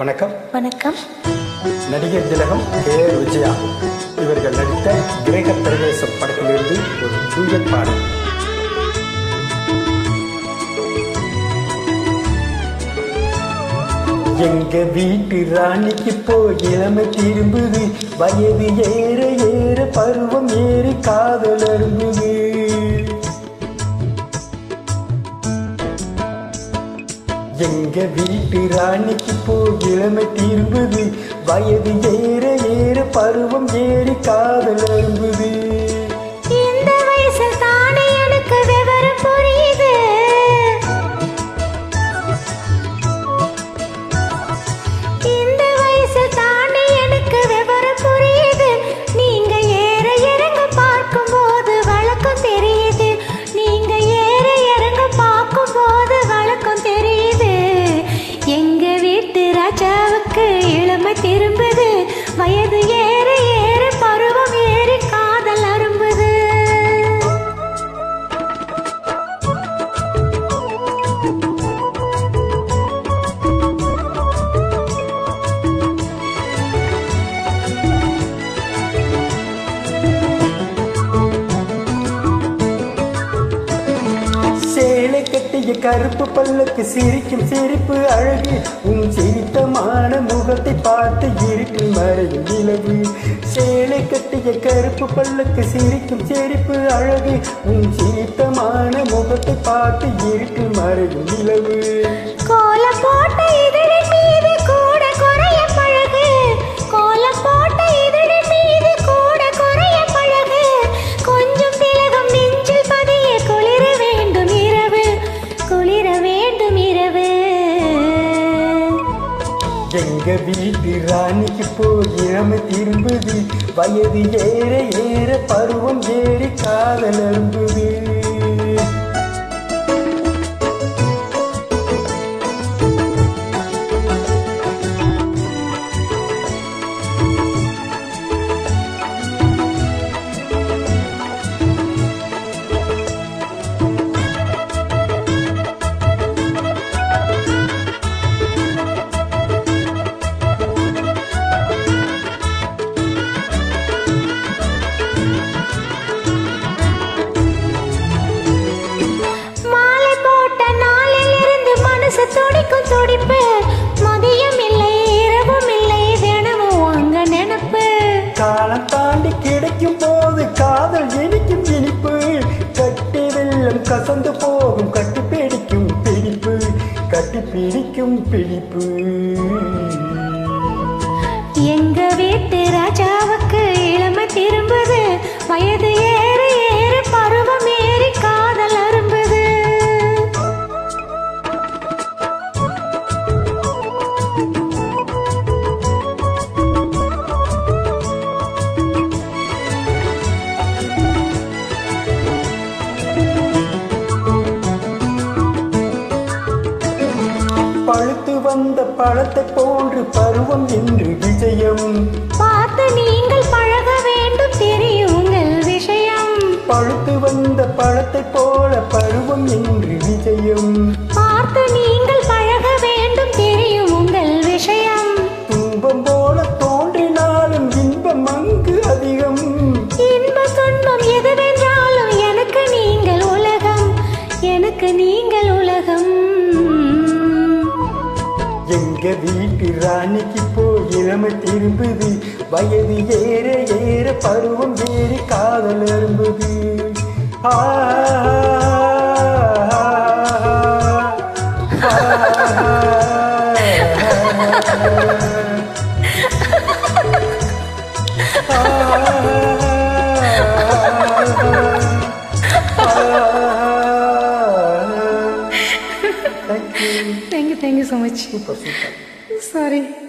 வணக்கம். வணக்கம். நடிகர் திலகம் கே. விஜயா. இவர்கள் நடித்த கிரக பிரவேசம் படத்திலிருந்து ஒரு டூயட் பாடல். எங்க வீட்டு ராணிக்கு போய் இளமை திரும்புது. வயது ஏற ஏற பருவம் ஏறி காதல் அரும்புது எங்க வீட்டு ராணிக்கு போ இளமை திரும்புது வயது ஏற ஏற பருவம் ஏறி காதல் அரும்புது இளமை திரும்புது. வயது ஏற கருப்பு பல்லுக்கு சிரிக்கும் சிரிப்பு அழகு. உன் சிரித்தமான முகத்தை பார்த்து இருட்டில் மறையும் நிலவு சேலை கட்டிய கருப்பு பல்லுக்கு சிரிக்கும் சிரிப்பு அழகு. உன் சிரித்தமான முகத்தை பார்த்து இருட்டில் மறையும் நிலவு கோல போட்ட எங்க வீட்டு ராணிக்கு போய் இளமை திரும்புது. வயது ஏற ஏற பருவம் ஏறி காதல் அரும்புது. தாண்டி போது காதல் இனிக்கும் இனிப்பு. கட்டி வெள்ளம் கசந்து போகும் கட்டி பிடிக்கும் பிடிப்பு. கட்டி பிடிக்கும் பிடிப்பு. எங்க வீட்டு ராஜா பழத்தை போன்று பருவம் என்று விஜயம் பார்த்து நீங்கள் பழக வேண்டும் தெரியும் உங்கள் விஷயம். பழுத்து வந்த பழத்தை போல எங்க வீட்டு ராணிக்கு போய் இளமை திரும்புது வயது ஏற ஏற பருவம் ஏறி காதல் அரும்புது ஆ, Thank you so much. Super, super. Sorry.